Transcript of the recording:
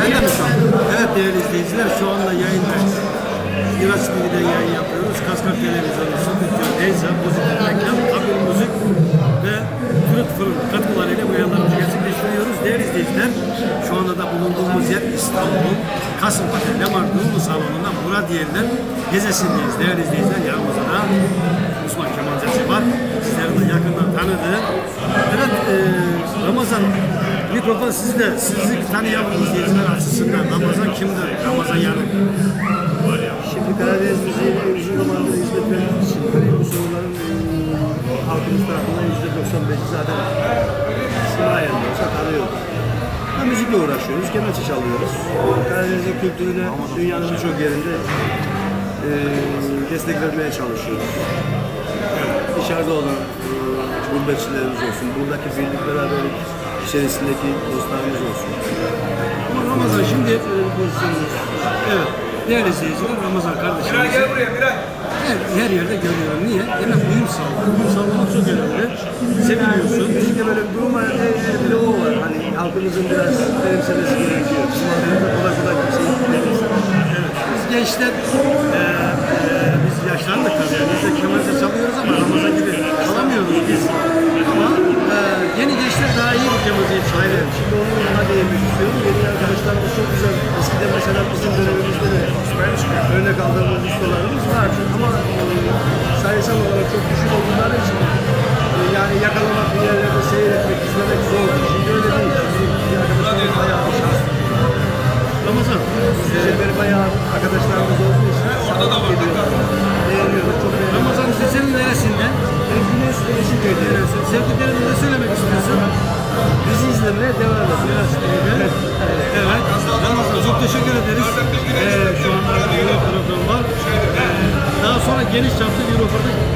Mı şu an? Evet değerli izleyiciler şu anda yayında. Miraç TV'de yayın yapıyoruz. Kaskar Televizyonu, Stüdyo, Eyza, Pozitif Reklam, Kabir Müzik ve Fırıt Fırın katkılarıyla bu yayınlarımızı gerçekleştiriyoruz. Değerli izleyiciler şu anda da bulunduğumuz yer İstanbul Kasımpaşa Lemar Dumlu Salonu'nda Murat Yerler gezesindeyiz. Değerli izleyiciler yanımızda da Osman Kemal Cesi var. Sizlerin de yakından tanıdığı. Evet e, Ramazan mikrofon sizde. Sizi tanıyalım izleyiciler açısından. Ramazan kimdir? Ramazan yani. Şimdi Karadeniz müziğine uzun zamandır hizmet verdiğimiz için hani bu soruların halkımız tarafından yüzde 95'i zaten sınavla olsa tanıyoruz. Ha, müzikle uğraşıyoruz, kemençe çalıyoruz. Karadeniz'in kültürüne dünyanın birçok yerinde e, destek vermeye çalışıyoruz. Dışarıda olan e, gurbetçilerimiz olsun, buradaki birlik beraberlik içerisindeki dostlarımız olsun. Ama Ramazan şimdi e, pozisyonumuz. Evet. Değerli izleyiciler Ramazan kardeşimiz. Gel buraya Miray. Her, her yerde görüyorum. Niye? Demek uyum sağlamak. Uyum sağlamak çok önemli. Seviliyorsun. Müzikte böyle bir durum var, her biri o var. Hani halkımızın biraz benimsemesi gerekiyor. Halkımızda kolay kolay kimseyi benimsemez. Evet. Biz gençler e, e, biz yaşlandık tabii. Yani biz de kemençe çalıyoruz ama kemençeyi çalıyor. Şimdi onu daha değinmek istiyorum. Yeni arkadaşlarımız çok güzel. Eskiden mesela bizim dönemimizde de örnek aldığımız ustalarımız vardı. Ama e, sayısal olarak çok düşük oldukları için e, yani yakalamak, bir yerlerde seyretmek, izlemek zor. Şimdi öyle değil. Şimdi arkadaşlarımız bayağı bir şanslı. Ramazan. Sizleri bayağı arkadaşlarımız olduğu için Orada da var. Beğeniyorlar, çok beğeniyorlar. Ramazan senin neresinden? Ben Güneş Güneş'i görüyorum. Sevdiklerine ne söylemek istiyorsun? Bizi izlemeye devam edin. Evet. Evet. Ramazan çok teşekkür ederiz. Ee, şu anda bir program var. Ee, daha sonra geniş çaplı bir röportaj.